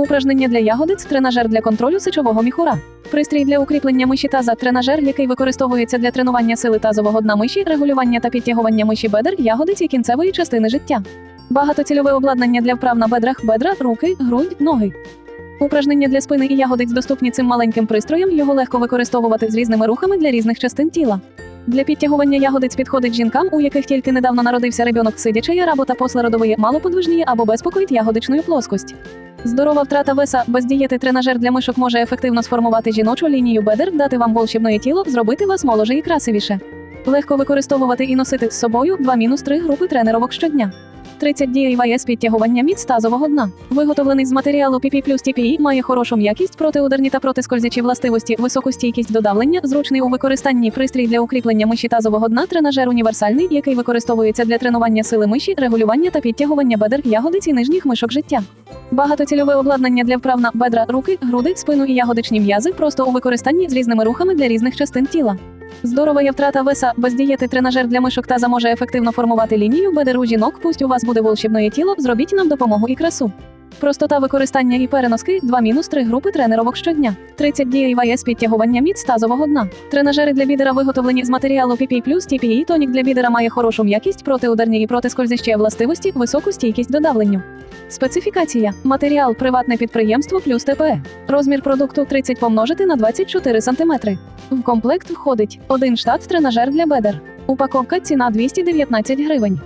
Упражнення для ягодиць, тренажер для контролю сечового міхура. Пристрій для укріплення миші таза, тренажер, який використовується для тренування сили тазового дна миші, регулювання та підтягування миші бедер, ягодиць і кінцевої частини життя. Багатоцільове обладнання для вправ на бедрах, бедра, руки, грудь, ноги. Упражнення для спини і ягодиць доступні цим маленьким пристроєм, його легко використовувати з різними рухами для різних частин тіла. Для підтягування ягодиць підходить жінкам, у яких тільки недавно народився ребенок сидяча робота послеродової малоподвижні або безпокоїть ягодичну плоскость. Здорова втрата веса без дієти тренажер для мишок може ефективно сформувати жіночу лінію бедер, дати вам волшебне тіло, зробити вас моложе і красивіше. Легко використовувати і носити з собою 2-3 групи тренировок щодня. 30 DIYS підтягування міць тазового дна. Виготовлений з матеріалу PP плюс TPI має хорошу м'якість, протиударні та протискользячі властивості, високу стійкість до давлення, зручний у використанні пристрій для укріплення миші тазового дна, тренажер універсальний, який використовується для тренування сили миші, регулювання та підтягування бедер, ягодиць і нижніх мишок життя. Багатоцільове обладнання для вправ на бедра, руки, груди, спину і ягодичні м'язи просто у використанні з різними рухами для різних частин тіла. Здорова є втрата веса без дієти тренажер для мишок та може ефективно формувати лінію бедер у жінок. Пусть у вас буде волшебне тіло, зробіть нам допомогу і красу. Простота використання і переноски 2 мінус 3 групи тренировок щодня. 30 DIYS підтягування міць тазового дна. Тренажери для бідера виготовлені з матеріалу PP плюс TPE. Тонік для бідера має хорошу м'якість, протиударні і протискользящі властивості, високу стійкість до давленню. Специфікація. Матеріал приватне підприємство плюс ТПЕ. Розмір продукту 30 помножити на 24 см. В комплект входить один штат тренажер для бедер. Упаковка ціна 219 гривень.